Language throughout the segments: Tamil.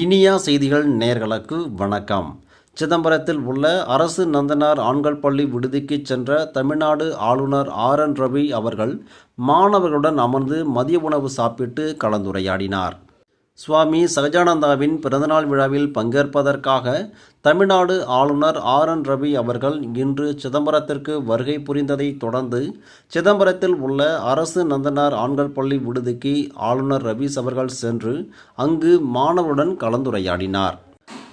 இனியா செய்திகள் நேர்களுக்கு வணக்கம். சிதம்பரத்தில் உள்ள அரசு நந்தனார் ஆண்கள் பள்ளி விடுதிக்கு சென்ற தமிழ்நாடு ஆளுநர் ஆர் என் ரவி அவர்கள் மாணவர்களுடன் அமர்ந்து மதிய உணவு சாப்பிட்டு கலந்துரையாடினார். சுவாமி சகஜானந்தாவின் பிறந்தநாள் விழாவில் பங்கேற்பதற்காக தமிழ்நாடு ஆளுநர் ஆர் என் ரவி அவர்கள் இன்று சிதம்பரத்திற்கு வருகை புரிந்ததைத் தொடர்ந்து சிதம்பரத்தில் உள்ள அரசு நந்தனார் ஆண்கள் பள்ளி விடுதிக்கு ஆளுநர் ரவீஸ் அவர்கள் சென்று அங்கு மாணவருடன் கலந்துரையாடினார்.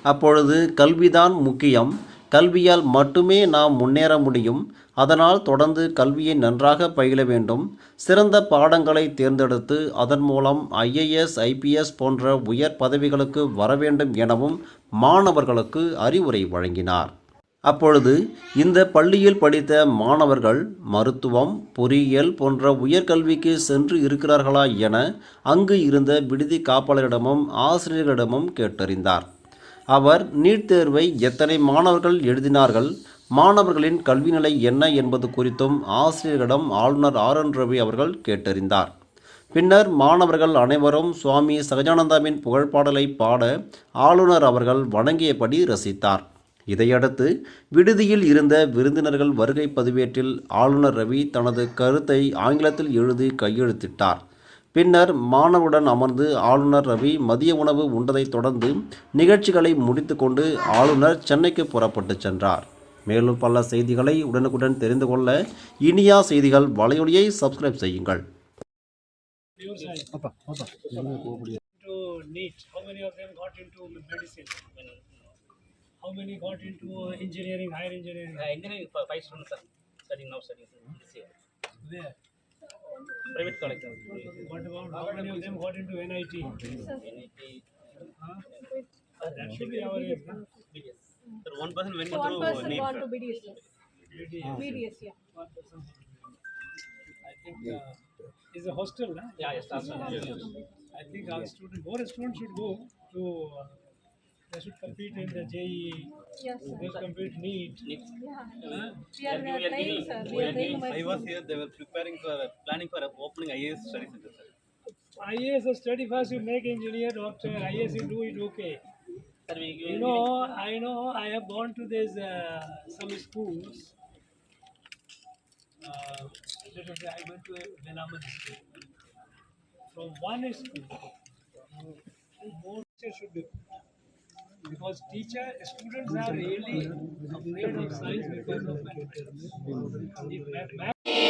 அப்பொழுது கல்விதான் முக்கியம். கல்வியால் மட்டுமே நாம் முன்னேற முடியும். அதனால் தொடர்ந்து கல்வியை நன்றாக பயில வேண்டும். சிறந்த பாடங்களை தேர்ந்தெடுத்து அதன் மூலம் ஐஏஎஸ் ஐபிஎஸ் போன்ற உயர் பதவிகளுக்கு வர வேண்டும் எனவும் மாணவர்களுக்கு அறிவுரை வழங்கினார். அப்பொழுது இந்த பள்ளியில் படித்த மாணவர்கள் மருத்துவம் பொறியியல் போன்ற உயர்கல்விக்கு சென்று இருக்கிறார்களா என அங்கு இருந்த விடுதி காப்பாளரிடமும் ஆசிரியர்களிடமும் கேட்டறிந்தார். அவர் நீட் தேர்வை எத்தனை மாணவர்கள் எழுதினார்கள்? மாணவர்களின் கல்வி நிலை என்ன என்பது குறித்தும் ஆசிரியர்களிடம் ஆளுநர் ஆர் என் ரவி அவர்கள் கேட்டறிந்தார். பின்னர் மாணவர்கள் அனைவரும் சுவாமி சகஜானந்தாவின் புகழ்பாடலை பாட ஆளுநர் அவர்கள் வணங்கியபடி ரசித்தார். இதையடுத்து விடுதியில் இருந்த விருந்தினர்கள் வருகை பதிவேட்டில் ஆளுநர் ரவி தனது கருத்தை ஆங்கிலத்தில் எழுதி கையெழுத்திட்டார். பின்னர் மாணவருடன் அமர்ந்து ஆளுநர் ரவி மதிய உணவு உண்டதைத் தொடர்ந்து நிகழ்ச்சிகளை முடித்துக்கொண்டு ஆளுநர் சென்னைக்கு புறப்பட்டு சென்றார் மேலும் பல செய்திகளை உடனுக்குடன் தெரிந்து கொள்ள இனியா செய்திகள் வலையொலியை சப்ஸ்கிரைப் செய்யுங்கள் how many got into engineering, higher engineering? Uh, engineering five students are studying now studying this year. Where? Private college. What about how many of them got into NIT? NIT. Huh? That should be our aim. huh? BDS. Sir, one person went So one person NEET. gone sir. to BDS. Really, BDS, yeah. one person. I think uh, is a hostel, huh? Yeah, yes, that's right. I think our students, more students should go to. Uh, they should compete in the JEE. Yes, sir. They should compete NEET. NEET. Huh? We are we are uh, trying, sir. we We are are trying I was here, they were preparing for, planning for opening IAS study center, sir. IAS is study first, you make engineer, doctor. IAS you do it okay. Sir, we, we, You know, I know, I have gone to this uh, some schools. Uh, let us say I went to a Venaman school. From one school, more should do. Because teacher, students are really afraid of science because of mathematics. If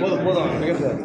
போதும் போதும். சார்